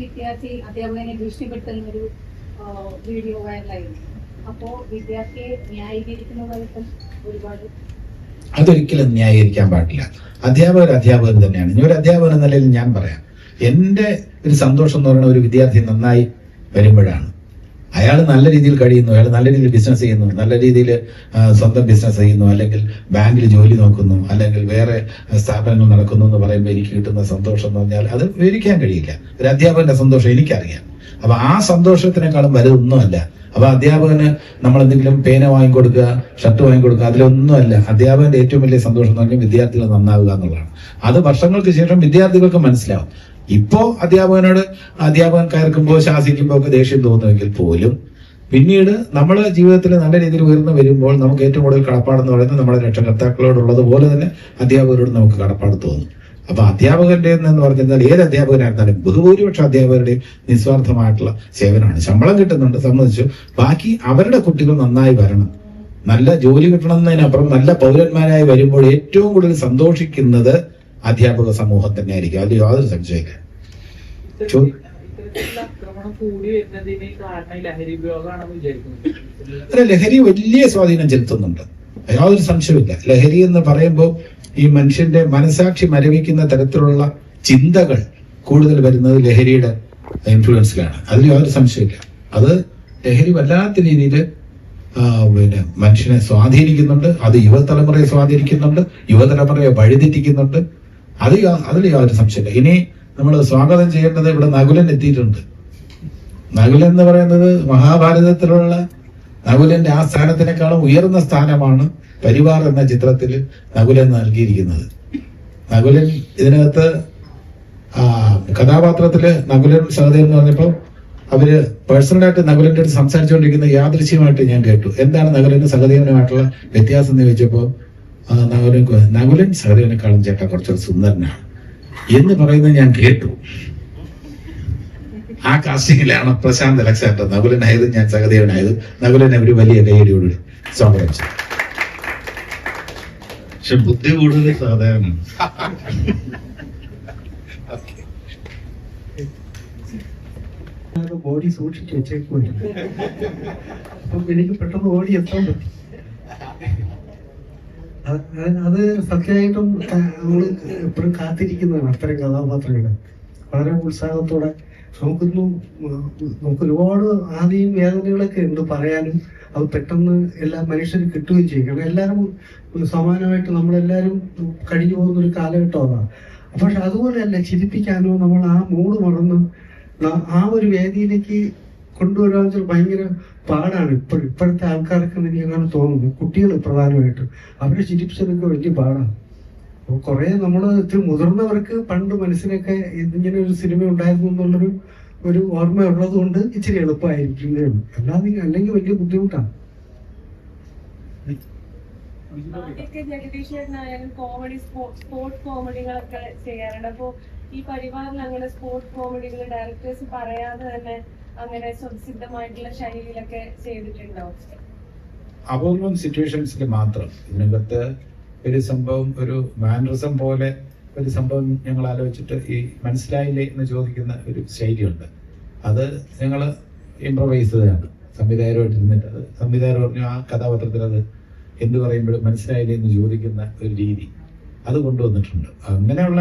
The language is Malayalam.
വിദ്യാർത്ഥി അധ്യാപകനെ ഭീഷണിപ്പെടുത്തുന്ന ഒരു വീഡിയോ വൈറലായിരുന്നു. അപ്പോ വിദ്യാർത്ഥിയെ ന്യായീകരിക്കുന്നതായിട്ടും ഒരുപാട് അതൊരിക്കലും ന്യായീകരിക്കാൻ പാടില്ല. അധ്യാപകർ അധ്യാപകൻ തന്നെയാണ്. ഇനി ഒരു അധ്യാപകൻ എന്ന നിലയിൽ ഞാൻ പറയാം. എന്റെ ഒരു സന്തോഷം എന്ന് പറയുന്ന ഒരു വിദ്യാർത്ഥി നന്നായി വരുമ്പോഴാണ് അയാൾ നല്ല രീതിയിൽ കഴിയുന്നു അയാൾ നല്ല രീതിയിൽ ബിസിനസ് ചെയ്യുന്നു നല്ല രീതിയിൽ സ്വന്തം ബിസിനസ് ചെയ്യുന്നു അല്ലെങ്കിൽ ബാങ്കിൽ ജോലി നോക്കുന്നു അല്ലെങ്കിൽ വേറെ സ്ഥാപനങ്ങൾ നടക്കുന്നു എന്ന് പറയുമ്പോൾ എനിക്ക് കിട്ടുന്ന സന്തോഷം എന്ന് പറഞ്ഞാൽ അത് വിവരിക്കാൻ കഴിയില്ല. ഒരു അധ്യാപകന്റെ സന്തോഷം എനിക്കറിയാം. അപ്പൊ ആ സന്തോഷത്തിനേക്കാളും വലുതൊന്നുമല്ല. അപ്പൊ അധ്യാപകന് നമ്മൾ എന്തെങ്കിലും പേന വാങ്ങിക്കൊടുക്കുക ഷർട്ട് വാങ്ങിക്കൊടുക്കുക അതിലൊന്നുമല്ല. അധ്യാപകന്റെ ഏറ്റവും വലിയ സന്തോഷം എന്ന് പറഞ്ഞാൽ വിദ്യാർത്ഥികൾ നന്നാവുക എന്നുള്ളതാണ്. അത് വർഷങ്ങൾക്ക് ശേഷം വിദ്യാർത്ഥികൾക്ക് മനസ്സിലാവും. ഇപ്പോ അധ്യാപകനോട് അധ്യാപകൻ കയർക്കുമ്പോൾ ശാസിക്കുമ്പോൾ ഒക്കെ ദേഷ്യം തോന്നുമെങ്കിൽ പോലും പിന്നീട് നമ്മുടെ ജീവിതത്തിൽ നല്ല രീതിയിൽ ഉയർന്നു വരുമ്പോൾ നമുക്ക് ഏറ്റവും കൂടുതൽ കടപ്പാടെന്ന് പറയുന്നത് നമ്മുടെ രക്ഷകർത്താക്കളോടുള്ളത് പോലെ തന്നെ അധ്യാപകരോട് നമുക്ക് കടപ്പാട് തോന്നും. അപ്പൊ അധ്യാപകന്റെ എന്ന് പറഞ്ഞാൽ ഏത് അധ്യാപകനായിരുന്നാലും ബഹുഭൂരിപക്ഷ അധ്യാപകരുടെയും നിസ്വാർത്ഥമായിട്ടുള്ള സേവനമാണ്. ശമ്പളം കിട്ടുന്നുണ്ട് സമ്മതിച്ചു. ബാക്കി അവരുടെ കുട്ടികൾ നന്നായി വരണം. നല്ല ജോലി കിട്ടണം എന്നതിനപ്പുറം നല്ല പൗരന്മാരായി വരുമ്പോൾ ഏറ്റവും കൂടുതൽ സന്തോഷിക്കുന്നത് അധ്യാപക സമൂഹം തന്നെ ആയിരിക്കും അതിൽ യാതൊരു സംശയമില്ല അല്ല ലഹരി വലിയ സ്വാധീനം ചെലുത്തുന്നുണ്ട്. യാതൊരു സംശയമില്ല ലഹരി എന്ന് പറയുമ്പോൾ ഈ മനുഷ്യന്റെ മനസാക്ഷി മരവിക്കുന്ന തരത്തിലുള്ള ചിന്തകൾ കൂടുതൽ വരുന്നത് ലഹരിയുടെ ഇൻഫ്ലുവൻസിലാണ് അതിൽ യാതൊരു സംശയമില്ല അത് ലഹരി വല്ലാത്ത രീതിയിൽ പിന്നെ മനുഷ്യനെ സ്വാധീനിക്കുന്നുണ്ട്. അത് യുവതലമുറയെ സ്വാധീനിക്കുന്നുണ്ട്. യുവതലമുറയെ വഴിതെറ്റിക്കുന്നുണ്ട്. അത് അതിൽ യാതൊരു സംശയമില്ല. ഇനി നമ്മൾ സ്വാഗതം ചെയ്യേണ്ടത് ഇവിടെ നകുലൻ എത്തിയിട്ടുണ്ട്. നകുലൻ എന്ന് പറയുന്നത് മഹാഭാരതത്തിലുള്ള നകുലന്റെ ആ സ്ഥാനത്തിനേക്കാളും ഉയർന്ന സ്ഥാനമാണ് പരിവാർ എന്ന ചിത്രത്തിൽ നകുലൻ നൽകിയിരിക്കുന്നത്. നകുലൻ ഇതിനകത്ത് കഥാപാത്രത്തിൽ നകുലൻ സഹദേവൻ എന്ന് പറഞ്ഞപ്പോൾ അവർ പേഴ്സണലായിട്ട് നകുലന്റെ അടുത്ത് സംസാരിച്ചുകൊണ്ടിരിക്കുന്ന യാദൃശ്യമായിട്ട് ഞാൻ കേട്ടു. എന്താണ് നകുലനും സഹദേവനുമായിട്ടുള്ള വ്യത്യാസം എന്ന് ചോദിച്ചപ്പോ ആ, നകുലൻ നകുലൻ സഹദേവനെക്കാളും ചേട്ടൻ കുറച്ചൊരു സുന്ദരനാണ്. എന്ന് പറയുന്നത് ഞാൻ കേട്ടു. ആ കാസ്റ്റിംഗിലാണ് പ്രശാന്ത് അലക്സാണ്ടർ. നകുലനായത് ഞാൻ സഹദേവനായത്. നകുലനെ ഒരു വലിയ കൈയടിയോട് സംഭവിച്ചു പക്ഷെ ബുദ്ധി കൂടുതൽ സാധാരണ. ബോഡി സൂക്ഷിച്ചു വെച്ചേക്കുമായിരുന്നു അപ്പം എനിക്ക് പെട്ടെന്ന് ഓടി എത്താൻ പറ്റി. അത് സത്യമായിട്ടും നമ്മൾ എപ്പോഴും കാത്തിരിക്കുന്നതാണ് അത്തരം കഥാപാത്രങ്ങൾ. വളരെ ഉത്സാഹത്തോടെ നമുക്കൊന്നും നമുക്ക് ഒരുപാട് ആദ്യം വേദനകളൊക്കെ ഉണ്ട് പറയാനും. അത് പെട്ടെന്ന് എല്ലാ മനുഷ്യരും കിട്ടുകയും ചെയ്യും. കാരണം എല്ലാവരും സമാനമായിട്ട് നമ്മളെല്ലാവരും കഴിഞ്ഞു പോകുന്ന ഒരു കാലഘട്ടം അതാണ് പക്ഷെ അതുപോലെയല്ല ചിരിപ്പിക്കാനോ നമ്മൾ ആ മൂഡ് മറന്ന് ആ ഒരു വേദിയിലേക്ക് കൊണ്ടുവരാൻ വെച്ചാൽ ഭയങ്കര പാടാണ്. ഇപ്പോൾ ഇപ്പോഴത്തെ ആൾക്കാർക്ക് എനിക്ക് അങ്ങനെ തോന്നുന്നു. കുട്ടികൾ പ്രധാനമായിട്ടും. അവരെ ചിരിപ്പിച്ചതൊക്കെ വലിയ പാടാണ് അപ്പോൾ കുറേ നമ്മൾ ഇത്തിരി മുതിർന്നവർക്ക് പണ്ട് മനസ്സിനൊക്കെ ഇതിങ്ങനെ ഒരു സിനിമ ഉണ്ടായിരുന്നു എന്നുള്ളൊരു ഒരു ഓർമ്മ ഉള്ളത് കൊണ്ട് ഇച്ചിരി എളുപ്പമായിരിക്കുന്നേ ഉള്ളൂ അല്ലാതെ അല്ലെങ്കിൽ വലിയ ബുദ്ധിമുട്ടാണ് കോമഡി സ്പോർട്ട് അപ്പോ ഈ പരിവാറിൽ അങ്ങനെ സ്പോർട്ട് കോമഡികൾ ഡയറക്ടേഴ്സ് പറയാതെ തന്നെ അങ്ങനെ സ്വതസിദ്ധമായിട്ടുള്ള ശൈലിയിലൊക്കെ ചെയ്തിട്ടുണ്ടോ? അപൂർവം സിറ്റുവേഷൻസിൽ മാത്രം. ഇതിനകത്ത് ഒരു സംഭവം ഒരു മാനറിസം പോലെ ഒരു സംഭവം ഞങ്ങൾ ആലോചിച്ചിട്ട് ഈ മനസ്സിലായില്ലേ എന്ന് ചോദിക്കുന്ന ഒരു ശൈലിയുണ്ട്. അത് ഞങ്ങൾ ഇംപ്രവൈസ് ചെയ്തതാണ് സംവിധായകരുമായിട്ട് ഇരുന്നിട്ട് അത് സംവിധായകർ പറഞ്ഞു ആ കഥാപാത്രത്തിൽ അത് എന്ത് പറയുമ്പോഴും മനസ്സിലായില്ലേ എന്ന് ചോദിക്കുന്ന ഒരു രീതി അത് കൊണ്ടുവന്നിട്ടുണ്ട്. അങ്ങനെയുള്ള